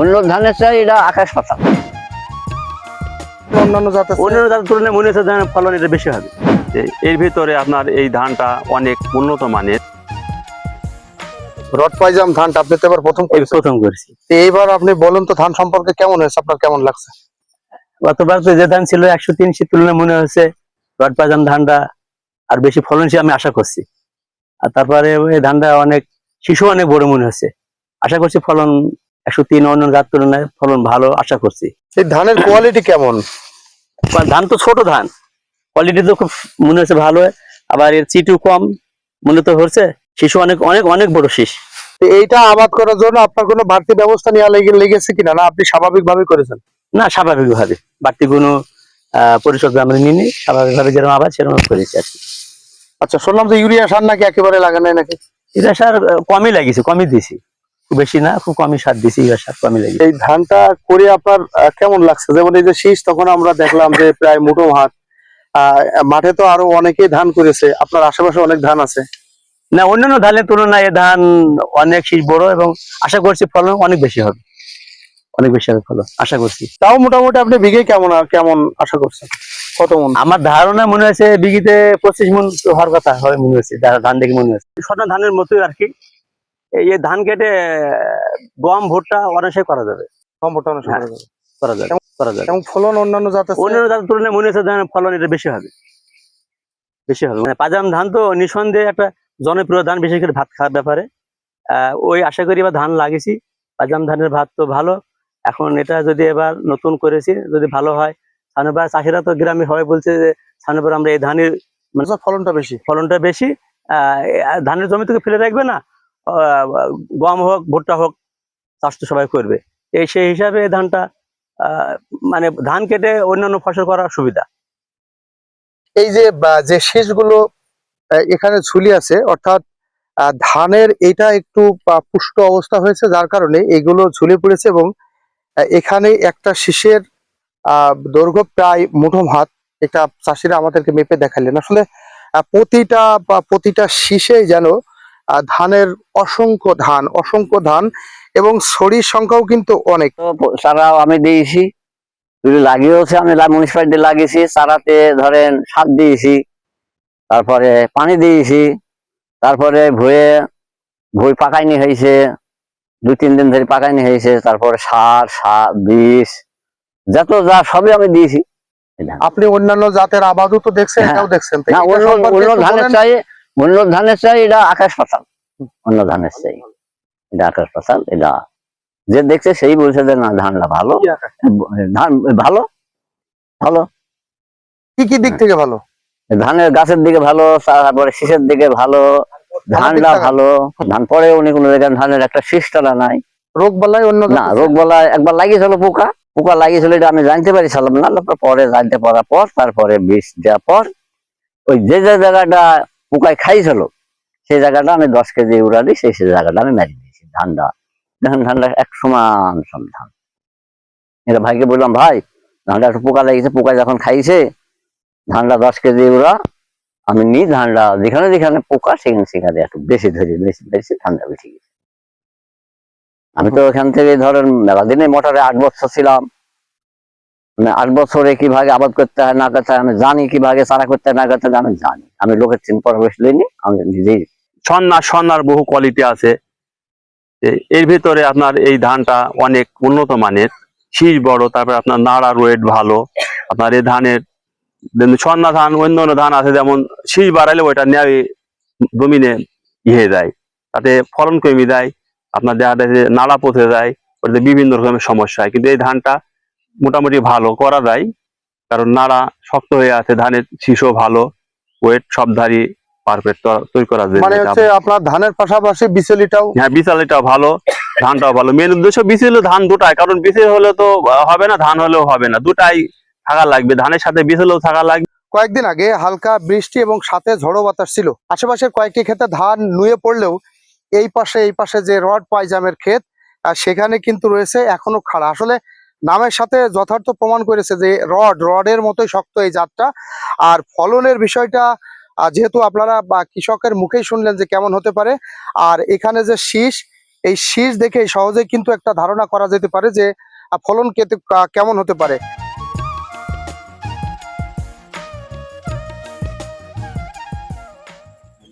অন্য ধানের চাই এটা অন্যান্য জাতের অন্যান্য জাতের তুলনায় মনে হচ্ছে ধানের ফলন এটা বেশি হবে। এর ভিতরে আপনার এই ধানটা অনেক উন্নত মানের। রড পাইজাম ধানটা আপনি তো এবার প্রথম প্রথম করেছি। এইবার আপনি বলুন তো ধান সম্পর্কে কেমন হয়েছে আপনার কেমন লাগছে? গতবার তো যে ধান ছিল একশো তিন শীত তুলনায় মনে হচ্ছে রড পাজাম ধানটা আর বেশি ফলনশীল আমি আশা করছি। আর তারপরে এই ধানটা অনেক শিশু অনেক বড় মনে হচ্ছে আশা করছি ফলন একশো তিন অন্য জাত তুলনায় ফলন ভালো আশা করছি। এই ধানের কোয়ালিটি কেমন? ধান তো ছোট ধান। কোয়ালিটি তো খুব মনে হচ্ছে ভালো। আবার এর চিটু কম মনে তো হচ্ছে। শিশু অনেক অনেক অনেক বড় শীষ এইটা আবাদ করার জন্য আপনার কোনো বাড়তি ব্যবস্থা নেওয়া লেগে লেগেছে কিনা? না আপনি স্বাভাবিক ভাবে করেছেন? না স্বাভাবিকভাবে। বাড়তি কোনো আহ, পরিচর্যা আমরা নিইনি। স্বাভাবিকভাবে যেরকম আবার সেরকম করেছি আর কি। আচ্ছা শুনলাম যে ইউরিয়া সার নাকি একেবারে লাগানো নাকি? এটা সার কমই লাগিয়েছে কমই দিয়েছি। খুব বেশি না খুব কমই সার দিয়েছি এবার সার কমই লাগিয়েছি। এই ধানটা করে আপনার কেমন লাগছে? যেমন এই যে শীষ তখন আমরা দেখলাম যে প্রায় মুঠো হাত আহ, মাঠে তো আরও অনেকেই ধান করেছে। আপনার আশেপাশে অনেক ধান আছে? না অন্যান্য ধানের তুলনায় এ ধান অনেক শীষ বড় এবং আশা করছি ফলন অনেক বেশি হবে। অনেক বেশি হবে ফলন আশা করছি। তাও মোটামুটি আপনি বিঘে কেমন কেমন আশা করছেন? কত মন? আমার ধারণা মনে হচ্ছে বিঘিতে পঁচিশ মন হওয়ার কথা হয় মনে হচ্ছে যা ধান দেখে মনে হচ্ছে স্বর্ণ ধানের মতোই আর কি। এই ধান কেটে গম ভুট্টা অনায়াসে করা যাবে। সম্পূর্ণ অনেক হ্যাঁ। করা যাবে করা যাবে। এবং ফলন অন্যান্য জাতের অন্যান্য ধানের তুলনায় মনে হচ্ছে ফলন এটা বেশি হবে। বেশি হবে। মানে পাজাম ধান তো নিঃসন্দেহে একটা জনপ্রিয় ধান বিশেষ করে ভাত খাওয়ার ব্যাপারে। আহ, ওই আশা করি এবার ধান লাগিয়েছি। পাজাম ধানের ভাত তো ভালো। এখন এটা যদি এবার নতুন করেছি যদি ভালো হয় সানুবার চাষিরা তো গ্রামে হয় বলছে যে সানুবার আমরা এই ধানের আচ্ছা, ফলনটা বেশি। ফলনটা বেশি। আহ, ধানের জমি থেকে ফেলে রাখবে না। গম হোক, ভুট্টা হোক চাষ তো সবাই করবে। এই সেই হিসাবে ধানটা মানে ধান কেটে অন্যান্য ফসল করার সুবিধা। এই যে যে শীষগুলো এখানে ঝুলি আছে, অর্থাৎ ধানের এটা একটু পুষ্ট অবস্থা হয়েছে যার কারণে এগুলো ঝুলে পড়েছে এবং এখানে একটা শীষের দৈর্ঘ্য প্রায় মুঠোম হাত এটা চাষিরা আমাদেরকে মেপে দেখালেন। আসলে প্রতিটা প্রতিটা শীষেই যেন ধানের অসংখ্য ধান অসংখ্য ধান এবং ছড়ির সংখ্যাও কিন্তু অনেক। চারাও আমি দিয়েছি। যদি লাগিয়েওছে আমি মিউনিসিপালিটি লাগিয়েছি চারাতে ধরেন সার দিয়েছি তারপরে পানি দিয়েছি তারপরে ভুয়ে ভুই পাকাইনি হয়েছে দুই তিন দিন ধরে পাকাইনি হয়েছে তারপরে সার সার বিষ যত যা সবই আমি দিয়েছি। আপনি অন্যান্য জাতের আবাদও তো দেখছেন হ্যাঁ। এটাও দেখছেন। অন্য ধানের চাই অন্য ধানের চাই এটা আকাশ পাতাল অন্য ধানের চাই এটা আকাশ পাতাল এটা যে দেখছে সেই বলছে যে না ধানটা ভালো। ধান ভালো? ভালো। কি কি দিক থেকে ভালো? ধানের গাছের দিকে ভালো তারপরে শীষের দিকে ভালো ধানটা ভালো। ধান পরে উনি কোনো জায়গায় ধানের একটা শীষটা নাই। রোগ বালাই অন্য না রোগ বলা একবার লাগিয়েছিল পোকা। পোকা লাগিয়েছিল এটা আমি জানতে পারিছিলাম না পরে জানতে পারার পর তারপরে বিষ দেওয়ার পর ওই যে যে জায়গাটা পোকায় খাইছিল সেই জায়গাটা আমি দশ কেজি উড়া দিই, সেই সেই জায়গাটা আমি মেরে দিয়েছি, ধানটা। দেখেন, ধানটা এক সমান সব ধান। এটা ভাইকে বললাম, ভাই, ধানটা একটু পোকা লাগিয়েছে পোকা যখন খাইছে, ধানটা দশ কেজি উড়া, আমি নিই ধানটা যেখানে যেখানে পোকা, সেখানে সেখানে একটু বেশি ধরে, বেশি বেশি ধানটা বেশি গেছে। আমি তো ওখান থেকে ধরেন মেলা দিনে মোটরে আট বছর ছিলাম। আট বছরে কীভাবে আবাদ করতে হয়, না করতে হয়, আমি জানি কীভাবে চারা করতে হয়, না করতে হয়, আমি জানি। আমি লোকের চিন পরামর্শ লইনি, আমি নিজেই সন্না, সন্নার বহু কোয়ালিটি আছে। এর ভিতরে আপনার এই ধানটা অনেক উন্নত মানের। শীষ বড়, তারপরে আপনার নাড়ার ওয়েট ভালো। আপনার এই ধানের সন্না ধান, অন্য অন্য ধান আছে, যেমন শীষ বাড়াইলে ওইটা নেয় জমিনে ইয়ে যায় তাতে ফলন কমে যায় আপনার দেখা যায় নাড়া পচে যায়, ওটাতে বিভিন্ন রকমের সমস্যা হয়। কিন্তু এই ধানটা মোটামুটি ভালো করা যায়। কারণ নাড়া শক্ত হয়ে আছে ধানের শীষও ভালো ওয়েট সব ধারি পারফেক্ট তৈরি করা যায়। মানে হচ্ছে আপনার ধানের পাশাপাশি বিচলিটাও হ্যাঁ বিচালিটাও ভালো ধানটাও ভালো। মেন উদ্দেশ্য ধান দুটাই কারণ হলে তো হবে না ধান হলেও হবে না। দুটাই থাকা লাগবে। ধানের সাথে বিচলেও থাকা লাগবে। কয়েকদিন আগে হালকা বৃষ্টি এবং সাথে ঝড়ো বাতাস ছিল। আশেপাশের কয়েকটি ক্ষেতে ধান নুয়ে পড়লেও এই পাশে এই পাশে যে রড পাইজামের ক্ষেত আর সেখানে কিন্তু রয়েছে এখনও খাড়া। আসলে নামের সাথে যথার্থ প্রমাণ করেছে যে রড, রডের মতোই শক্ত এই জাতটা। আর ফলনের বিষয়টা যেহেতু আপনারা বা কৃষকের মুখেই শুনলেন যে কেমন হতে পারে, আর এখানে যে শীষ, এই শীষ দেখে সহজে কিন্তু একটা ধারণা করা যেতে পারে যে ফলন কেমন হতে পারে।